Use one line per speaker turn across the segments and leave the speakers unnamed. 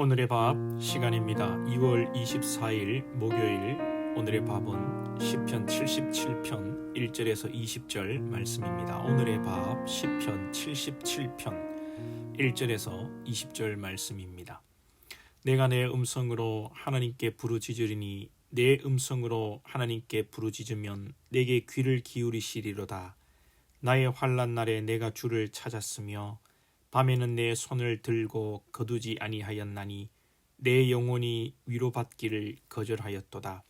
오늘의 밥 시간입니다. 2월 24일 목요일 오늘의 밥은 시편 77편 1절에서 20절 말씀입니다. 오늘의 밥 시편 77편 1절에서 20절 말씀입니다. 내가 내 음성으로 하나님께 부르짖으리니 내 음성으로 하나님께 부르짖으면 내게 귀를 기울이시리로다. 나의 환난 날에 내가 주를 찾았으며 밤에는 내 손을 들고 거두지 아니하였나니 내 영혼이 위로받기를 거절하였도다.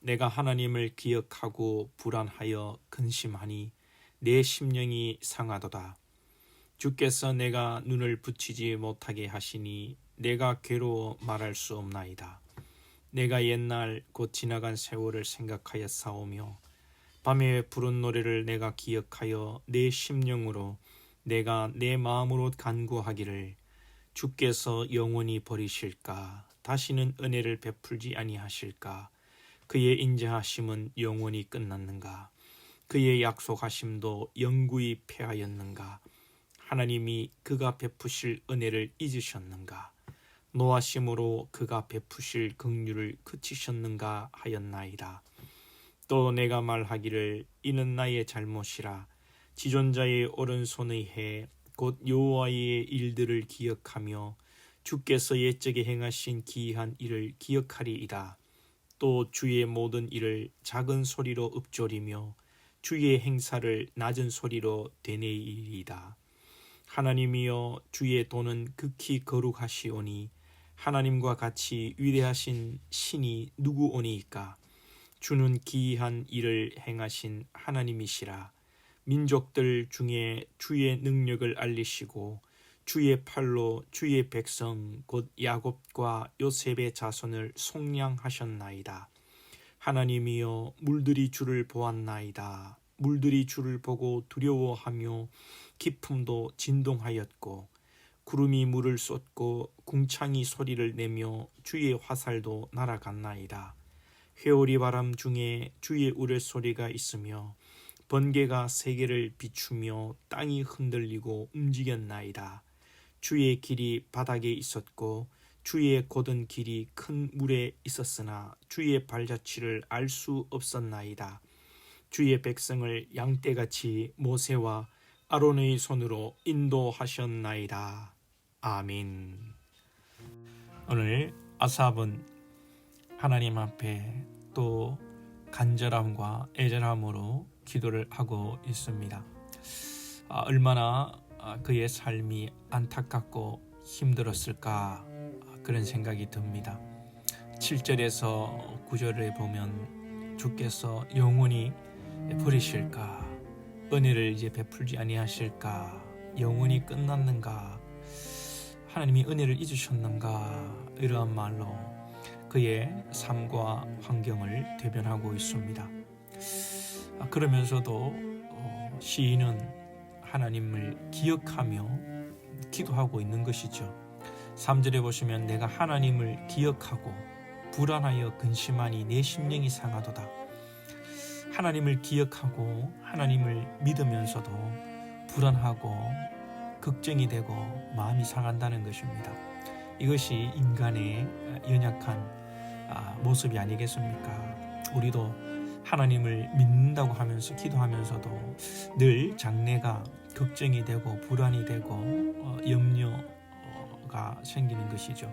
내가 하나님을 기억하고 불안하여 근심하니 내 심령이 상하도다. 주께서 내가 눈을 붙이지 못하게 하시니 내가 괴로워 말할 수 없나이다. 내가 옛날 곧 지나간 세월을 생각하여 싸우며 밤에 부른 노래를 내가 기억하여 내 심령으로 내가 내 마음으로 간구하기를 주께서 영원히 버리실까? 다시는 은혜를 베풀지 아니하실까? 그의 인자하심은 영원히 끝났는가? 그의 약속하심도 영구히 패하였는가? 하나님이 그가 베푸실 은혜를 잊으셨는가? 노하심으로 그가 베푸실 긍휼을 그치셨는가 하였나이다. 또 내가 말하기를 이는 나의 잘못이라 지존자의 오른손의 해 곧 여호와의 일들을 기억하며 주께서 옛적에 행하신 기이한 일을 기억하리이다. 또 주의 모든 일을 작은 소리로 읊조리며 주의 행사를 낮은 소리로 되뇌이리이다. 하나님이여 주의 도는 극히 거룩하시오니 하나님과 같이 위대하신 신이 누구오니이까 주는 기이한 일을 행하신 하나님이시라. 민족들 중에 주의 능력을 알리시고 주의 팔로 주의 백성 곧 야곱과 요셉의 자손을 속량하셨나이다. 하나님이여 물들이 주를 보았나이다. 물들이 주를 보고 두려워하며 기품도 진동하였고 구름이 물을 쏟고 궁창이 소리를 내며 주의 화살도 날아갔나이다. 회오리 바람 중에 주의 우레소리가 있으며 번개가 세계를 비추며 땅이 흔들리고 움직였나이다. 주의 길이 바닥에 있었고 주의 곧은 길이 큰 물에 있었으나 주의 발자취를 알 수 없었나이다. 주의 백성을 양떼같이 모세와 아론의 손으로 인도하셨나이다. 아멘. 오늘 아삽은 하나님 앞에 또 간절함과 애절함으로 기도를 하고 있습니다. 아, 얼마나 아, 그의 삶이 안타깝고 힘들었을까 그런 생각이 듭니다. 7절에서 9절에 보면 주께서 영원히 버리실까 은혜를 이제 베풀지 아니하실까 영원히 끝났는가 하나님이 은혜를 잊으셨는가 이러한 말로 그의 삶과 환경을 대변하고 있습니다. 아, 그러면서도 어, 시인은 하나님을 기억하며 기도하고 있는 것이죠. 3절에 보시면 내가 하나님을 기억하고 불안하여 근심하니 내 심령이 상하도다. 하나님을 기억하고 하나님을 믿으면서도 불안하고 걱정이 되고 마음이 상한다는 것입니다. 이것이 인간의 연약한 아, 모습이 아니겠습니까? 우리도 하나님을 믿는다고 하면서 기도하면서도 늘 장래가 걱정이 되고 불안이 되고 어, 염려가 생기는 것이죠.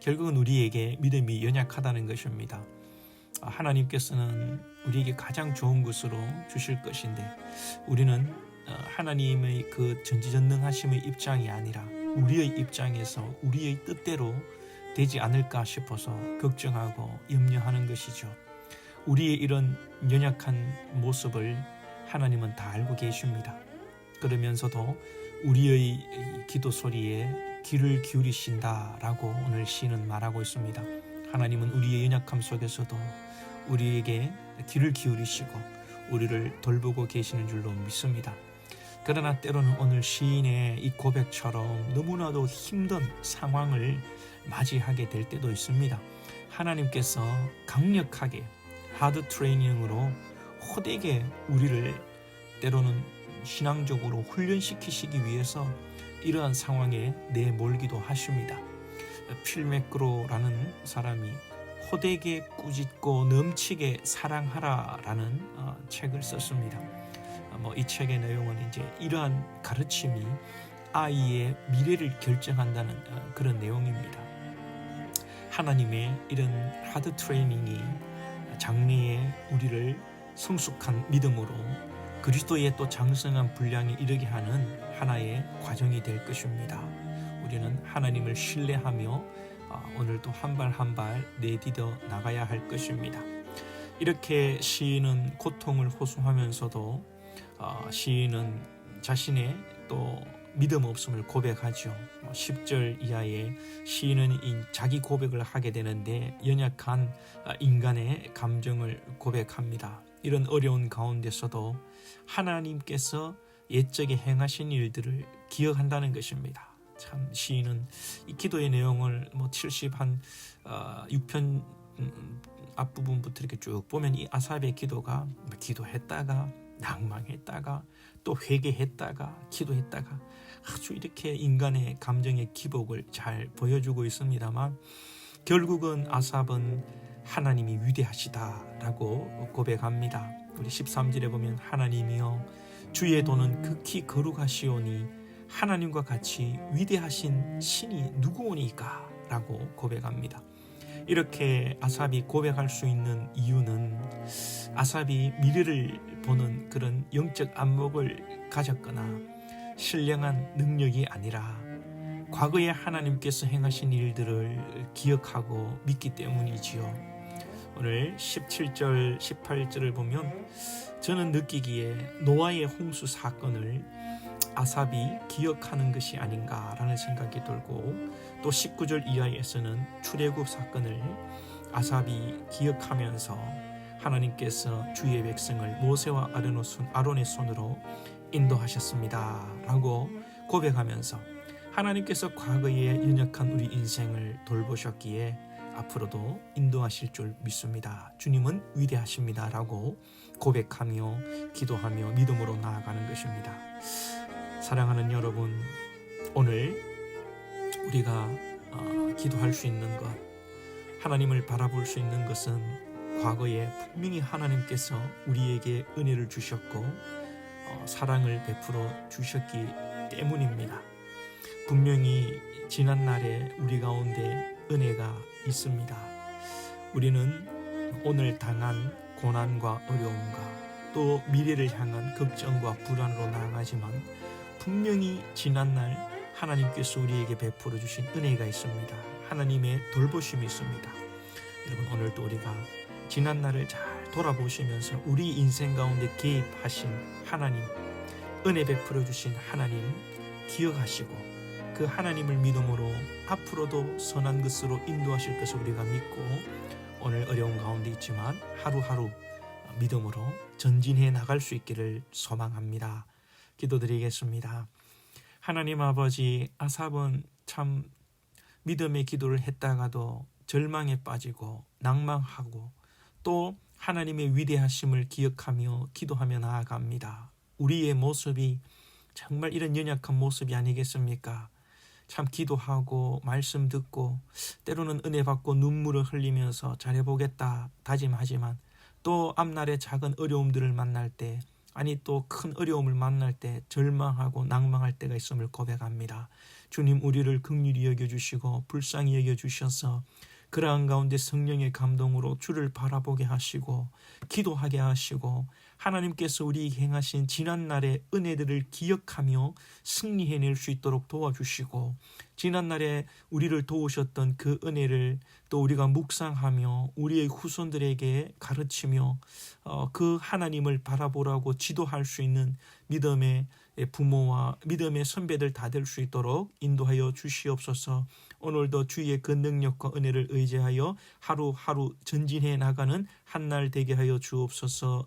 결국은 우리에게 믿음이 연약하다는 것입니다. 아, 하나님께서는 우리에게 가장 좋은 것으로 주실 것인데 우리는 어, 하나님의 그 전지전능하심의 입장이 아니라 우리의 입장에서 우리의 뜻대로 되지 않을까 싶어서 걱정하고 염려하는 것이죠. 우리의 이런 연약한 모습을 하나님은 다 알고 계십니다. 그러면서도 우리의 기도 소리에 귀를 기울이신다라고 오늘 시는 말하고 있습니다. 하나님은 우리의 연약함 속에서도 우리에게 귀를 기울이시고 우리를 돌보고 계시는 줄로 믿습니다. 그러나 때로는 오늘 시인의 이 고백처럼 너무나도 힘든 상황을 맞이하게 될 때도 있습니다. 하나님께서 강력하게 하드 트레이닝으로 호되게 우리를 때로는 신앙적으로 훈련시키시기 위해서 이러한 상황에 내몰기도 하십니다. 필메크로라는 사람이 호되게 꾸짖고 넘치게 사랑하라라는 어, 책을 썼습니다. 어, 뭐이 책의 내용은 이제 이러한 가르침이 아이의 미래를 결정한다는 어, 그런 내용입니다. 하나님의 이런 하드 트레이닝이 장래에 우리를 성숙한 믿음으로 그리스도의 또 장성한 분량에 이르게 하는 하나의 과정이 될 것입니다. 우리는 하나님을 신뢰하며 어, 오늘도 한 발 한 발 내디뎌 나가야 할 것입니다. 이렇게 시인은 고통을 호소하면서도 어, 시인은 자신의 또 믿음 없음을 고백하죠. 10절 이하에 시인은 이 자기 고백을 하게 되는데 연약한 어, 인간의 감정을 고백합니다. 이런 어려운 가운데서도 하나님께서 옛적에 행하신 일들을 기억한다는 것입니다. 참 시인은 이 기도의 내용을 뭐 70한 어, 6편 음, 앞부분부터 이렇게 쭉 보면 이 아삽의 기도가 기도했다가 낭망했다가 또 회개했다가 기도했다가 아주 이렇게 인간의 감정의 기복을 잘 보여주고 있습니다만 결국은 아삽은 하나님이 위대하시다라고 고백합니다. 우리 13절에 보면 하나님이여 주의 도는 극히 거룩하시오니 하나님과 같이 위대하신 신이 누구오니까 라고 고백합니다. 이렇게 아삽이 고백할 수 있는 이유는 아삽이 미래를 보는 그런 영적 안목을 가졌거나 신령한 능력이 아니라 과거에 하나님께서 행하신 일들을 기억하고 믿기 때문이지요. 오늘 17절, 18절을 보면 저는 느끼기에 노아의 홍수 사건을 아삽이 기억하는 것이 아닌가라는 생각이 들고 또 19절 이하에서는 출애굽 사건을 아삽이 기억하면서 하나님께서 주의 백성을 모세와 아론의 손으로 인도하셨습니다라고 고백하면서 하나님께서 과거에 연약한 우리 인생을 돌보셨기에 앞으로도 인도하실 줄 믿습니다. 주님은 위대하십니다라고 고백하며 기도하며 믿음으로 나아가는 것입니다. 사랑하는 여러분, 오늘 우리가 어, 기도할 수 있는 것, 하나님을 바라볼 수 있는 것은 과거에 분명히 하나님께서 우리에게 은혜를 주셨고 어, 사랑을 베풀어 주셨기 때문입니다. 분명히 지난 날에 우리 가운데 은혜가 있습니다. 우리는 오늘 당한 고난과 어려움과 또 미래를 향한 걱정과 불안으로 나아가지만 분명히 지난날 하나님께서 우리에게 베풀어 주신 은혜가 있습니다. 하나님의 돌보심이 있습니다. 여러분 오늘도 우리가 지난날을 잘 돌아보시면서 우리 인생 가운데 개입하신 하나님, 은혜 베풀어 주신 하나님 기억하시고 그 하나님을 믿음으로 앞으로도 선한 것으로 인도하실 것을 우리가 믿고 오늘 어려운 가운데 있지만 하루하루 믿음으로 전진해 나갈 수 있기를 소망합니다. 기도드리겠습니다. 하나님 아버지 아삽은 참 믿음의 기도를 했다가도 절망에 빠지고 낭망하고 또 하나님의 위대하심을 기억하며 기도하며 나아갑니다. 우리의 모습이 정말 이런 연약한 모습이 아니겠습니까? 참 기도하고 말씀 듣고 때로는 은혜 받고 눈물을 흘리면서 잘해보겠다 다짐하지만 또 앞날의 작은 어려움들을 만날 때 아니 또 큰 어려움을 만날 때 절망하고 낭망할 때가 있음을 고백합니다. 주님 우리를 극률히 여겨주시고 불쌍히 여겨주셔서 그러한 가운데 성령의 감동으로 주를 바라보게 하시고 기도하게 하시고 하나님께서 우리에게 행하신 지난날의 은혜들을 기억하며 승리해낼 수 있도록 도와주시고 지난날에 우리를 도우셨던 그 은혜를 또 우리가 묵상하며 우리의 후손들에게 가르치며 어, 그 하나님을 바라보라고 지도할 수 있는 믿음의 부모와 믿음의 선배들 다 될 수 있도록 인도하여 주시옵소서. 오늘도 주의 그 능력과 은혜를 의지하여 하루하루 전진해 나가는 한 날 되게 하여 주옵소서